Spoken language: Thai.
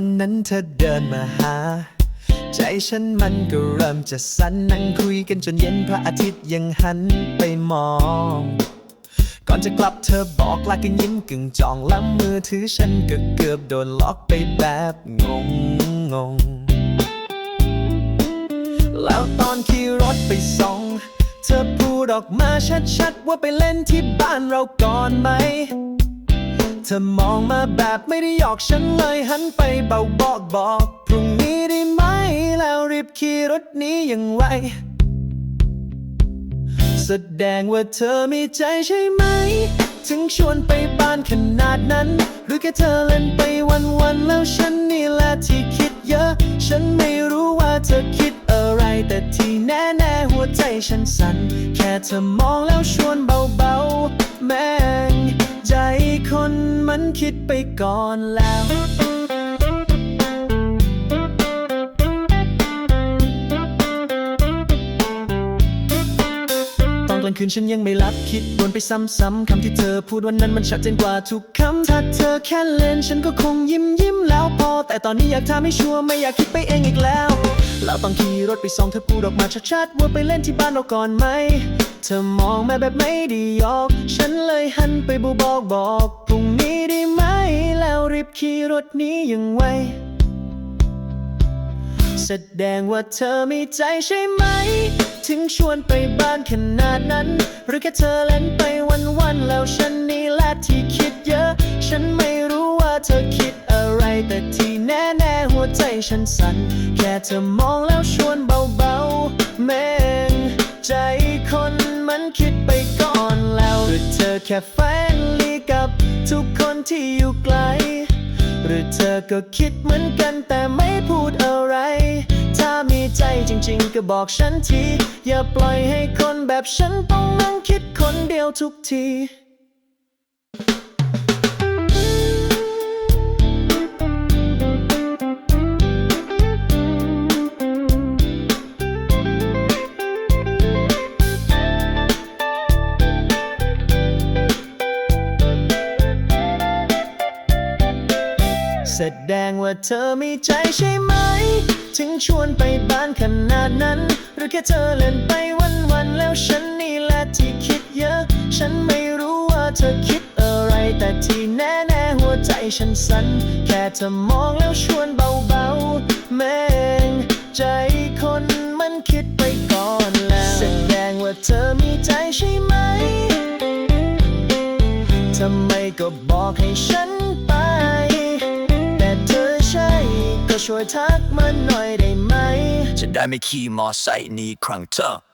วันนั้นเธอเดินมาหา ใจฉันมันก็เริ่มจะสั่นนั่งคุยกันจนเย็นพระอาทิตย์ยังหันไปมอง ก่อนจะกลับเธอบอกลากันยิ้มกึ่งจองและมือถือฉันก็เกือบโดนล็อกไปแบบงงงงแล้วตอนขี่รถไปส่ง เธอพูดออกมาชัดๆ ว่าไปเล่นที่บ้านเราก่อนไหม เธอมองมาแบบไม่ได้หยอกฉันเลยหันไปเบาบอกบอกพรุ่งนี้ได้ไหมแล้วรีบขี่รถนี้ย่างไวแสดงว่าเธอมีใจใช่ไหม ถึงชวนไปบ้านขนาดนั้น หรือแค่เธอเล่นไปวันๆแล้วฉันนี่แหละที่คิดเยอะ ฉันไม่รู้ว่าเธอคิดอะไร แต่ที่แน่ๆหัวใจฉันสั่น แค่เธอมองแล้วชวนเบาๆ แม่ง ใจคนมันคิดไปก่อนแล้วตอนกลางคืนฉันยังไม่หลับคิดวนไปซ้ำๆคำที่เธอพูดวันนั้นมันชัดเจนกว่าทุกคำถ้าเธอแค่เล่น ฉันก็คงยิ้มยิ้มแล้วพอ แต่ตอนนี้อยากทำให้ชัวร์ไม่อยากคิดไปเองอีกแล้ว แล้วตอนขี่รถไปส่องเธอพูดออกมาชัดๆว่าไปเล่นที่บ้านเราก่อนไหม เธอมองแมาแบบไม่ด้หยอก ฉันเลยหันไปบอกบอกบอกพรุ่งนี้ได้ไหม แล้วรีบขี่รถนี้ย่างไวแสดงว่าเธอมีใจใช่ไหม ถึงชวนไปบ้านขนาดนั้น หรือแค่เธอเล่นไปวันๆแล้วฉัน ฉันสั่นแค่เธอมองแล้วชวนเบาๆแม่งใจคนมันคิดไปก่อนแล้วหรือเธอแค่แฟนลีกับทุกคนที่อยู่ไกล หรือเธอก็คิดเหมือนกันแต่ไม่พูดอะไร ถ้ามีใจจริงๆ ก็บอกฉันที อย่าปล่อยให้คนแบบฉันต้องนั่งคิดคนเดียวทุกที แสดงว่าเธอมีใจใช่ไหม ถึงชวนไปบ้านขนาดนั้น หรือแค่เธอเล่นไปวันๆแล้วฉันนี่แหละที่คิดเยอะ ฉันไม่รู้ว่าเธอคิดอะไร แต่ที่แน่ๆหัวใจฉันสั่นแค่เธอมองแล้วชวนเบาๆแม่งใจคนมันคิดไปก่อนแล้วแสดงว่าเธอมีใจใช่ไหมทำไมก็บอกให้ฉัน ช่วยทักมันหน่อยได้ไหม จะได้ไม่ขี่มอไซค์นี้ครั้งเธอ